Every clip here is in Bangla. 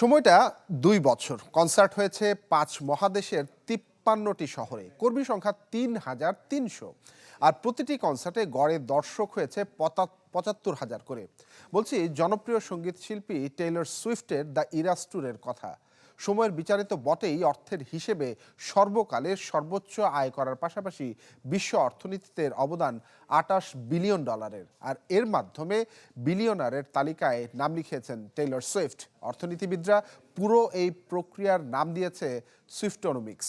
সময়টা দুই বছর। কনসার্ট হয়েছে পাঁচ মহাদেশের তিপ্পান্নটি শহরে। কর্মী সংখ্যা তিন হাজার তিনশো। আর প্রতিটি কনসার্টে গড়ে দর্শক হয়েছে পঁচাত্তর হাজার করে। বলছি, জনপ্রিয় সংগীত শিল্পী টেইলর সুইফটের দ্য ইরাস্টুরের কথা। সময়ের বিচারে তো বটেই অর্থের হিসেবে সর্বকালের সর্বোচ্চ আয় করার পাশাপাশি বিশ্ব অর্থনীতিতে অবদান আটাশ বিলিয়ন ডলারের। আর এর মাধ্যমে বিলিয়নারের তালিকায় নাম লিখিয়েছেন টেইলর সুইফট। অর্থনীতিবিদরা পুরো এই প্রক্রিয়ার নাম দিয়েছে সুইফটোনমিক্স।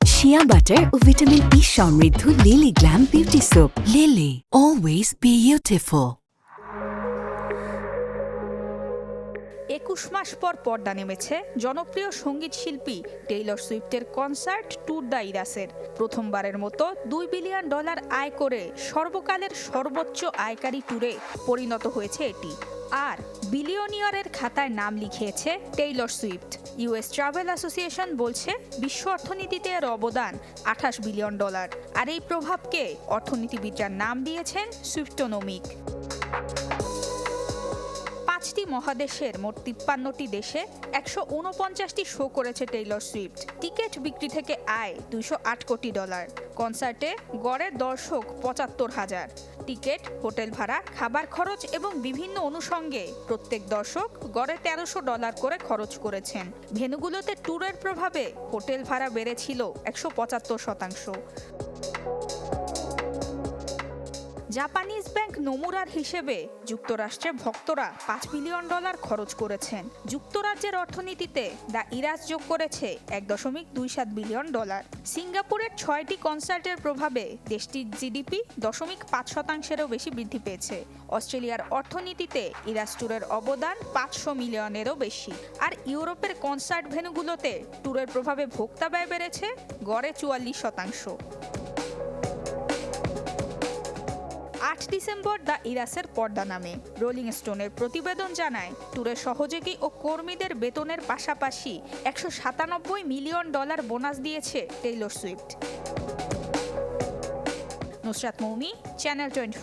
শিয়া বাটার ও ভিটামিন ই সমৃদ্ধ Lily Glam beauty soap Lily always beautiful একুশ মাস পর পর্দা নেমেছে জনপ্রিয় সংগীত শিল্পী টেইলর সুইফটের কনসার্ট ট্যুর দ্য ইরাসের। প্রথমবারের মতো দুই বিলিয়ন ডলার আয় করে সর্বকালের সর্বোচ্চ আয়কারী ট্যুরে পরিণত হয়েছে এটি। আর বিলিয়নিয়রের খাতায় নাম লিখিয়েছে Taylor Swift. US travel association বলছে বিশ্ব অর্থনীতিতে এর অবদান আঠাশ বিলিয়ন ডলার। আর এই প্রভাবকে অর্থনীতিবিদরা নাম দিয়েছেন সুইফটোনমিক। পাঁচটি মহাদেশের মোট তিপ্পান্নটি দেশে একশো উনপঞ্চাশটি শো করেছে টেইলর সুইফট। টিকিট বিক্রি থেকে আয় দুইশো আট কোটি ডলার। কনসার্টে গড়ে দর্শক পঁচাত্তর হাজার। টিকিট, হোটেল ভাড়া, খাবার খরচ এবং বিভিন্ন অনুষঙ্গে প্রত্যেক দর্শক গড়ে তেরোশো ডলার করে খরচ করেছেন। ভেনুগুলোতে ট্যুরের প্রভাবে হোটেল ভাড়া বেড়েছিল একশো পঁচাত্তর শতাংশ। জাপানিজ ব্যাংক নমুরার হিসেবে যুক্তরাষ্ট্রে ভক্তরা পাঁচ বিলিয়ন ডলার খরচ করেছেন। যুক্তরাজ্যের অর্থনীতিতে দ্য ইরাজ যোগ করেছে এক দশমিক দুই সাত বিলিয়ন ডলার। সিঙ্গাপুরের ছয়টি কনসার্টের প্রভাবে দেশটির জিডিপি দশমিক পাঁচ শতাংশেরও বেশি বৃদ্ধি পেয়েছে। অস্ট্রেলিয়ার অর্থনীতিতে ইরাজ ট্যুরের অবদান পাঁচশো মিলিয়নেরও বেশি। আর ইউরোপের কনসার্ট ভেন্যুগুলোতে ট্যুরের প্রভাবে ভোক্তা ব্যয় বেড়েছে গড়ে চুয়াল্লিশ শতাংশ। আট ডিসেম্বর দ্য ইরাসের পর্দা নামে। রোলিং স্টোনের প্রতিবেদন জানায় ট্যুরের সহযোগী ও কর্মীদের বেতনের পাশাপাশি একশো সাতানব্বই মিলিয়ন ডলার বোনাস দিয়েছে Taylor Swift. Nusrat Moumi, channel twenty